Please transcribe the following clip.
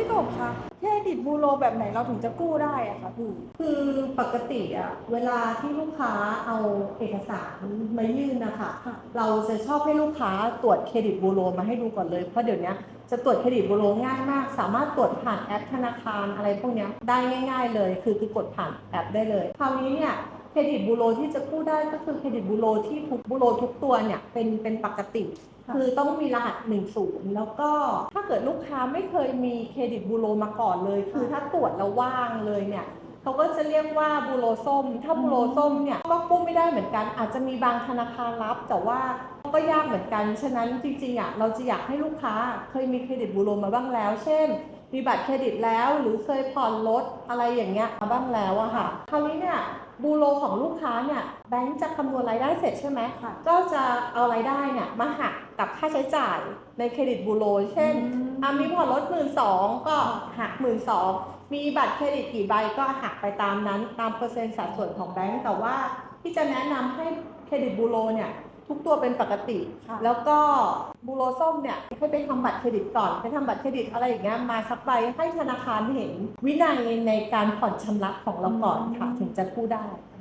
พี่กบคะเครดิตบูโรแบบไหนเราถึงจะกู้ได้อะคะพี่ คือปกติอะเวลาที่ลูกค้าเอาเอกสารมายื่นนะคะค่ะ เราจะชอบให้ลูกค้าตรวจเครดิตบูโรมาให้ดูก่อนเลยเพราะเดี๋ยวนี้จะตรวจเครดิตบูโรง่ายมาก สามารถตรวจผ่านแอปธนาคารอะไรพวกเนี้ยได้ง่าย ๆ เลย คือคือกดผ่านแอปได้เลย คราวนี้เนี่ย เครดิตบูโรที่จะกู้ได้ก็คือเครดิตบูโรที่ทุกบูโรทุกตัวเนี่ยเป็นเป็นปกติค่ะคือต้องมีรหัส 10 แล้วก็ถ้าเกิดลูกค้าไม่เคยมีเครดิตบูโรมาก่อนเลย คือถ้าตรวจแล้วว่างเลยเนี่ยเขาก็จะเรียกว่าบูโรส้ม ถ้าบูโรส้มเนี่ยก็กู้ไม่ได้เหมือนกัน อาจจะมีบางธนาคารรับ แต่ว่าก็ยากเหมือนกัน ฉะนั้นจริงๆอะเราจะอยากให้ลูกค้าเคยมีเครดิตบูโรมาบ้างแล้ว เช่น มีบัตรเครดิตแล้วหรือเคยผ่อนรถอะไรอย่างเงี้ยมาบ้างแล้วอะค่ะ คราวนี้เนี่ยบูโรของลูกค้าเนี่ยแบงก์จะคำนวณรายได้เสร็จใช่ไหมค่ะก็จะเอารายได้เนี่ยมาหักกับค่าใช้จ่ายในเครดิตบูโรเช่นอะมีผ่อนรถหมื่นสองก็หักหมื่นสองมีบัตรเครดิตกี่ใบก็หักไปตามนั้นตามเปอร์เซ็นต์สัดส่วนของแบงก์แต่ว่าที่จะแนะนำให้เครดิตบูโรเนี่ย ทุกตัวเป็นปกติค่ะแล้วก็บูโรส้มเนี่ยให้ไปทำบัตรเครดิตก่อนไปทำบัตรเครดิตอะไรอย่างเงี้ยมาสักใบให้ธนาคารเห็นวินัยในการผ่อนชำระของเราก่อนค่ะถึงจะกู้ได้อ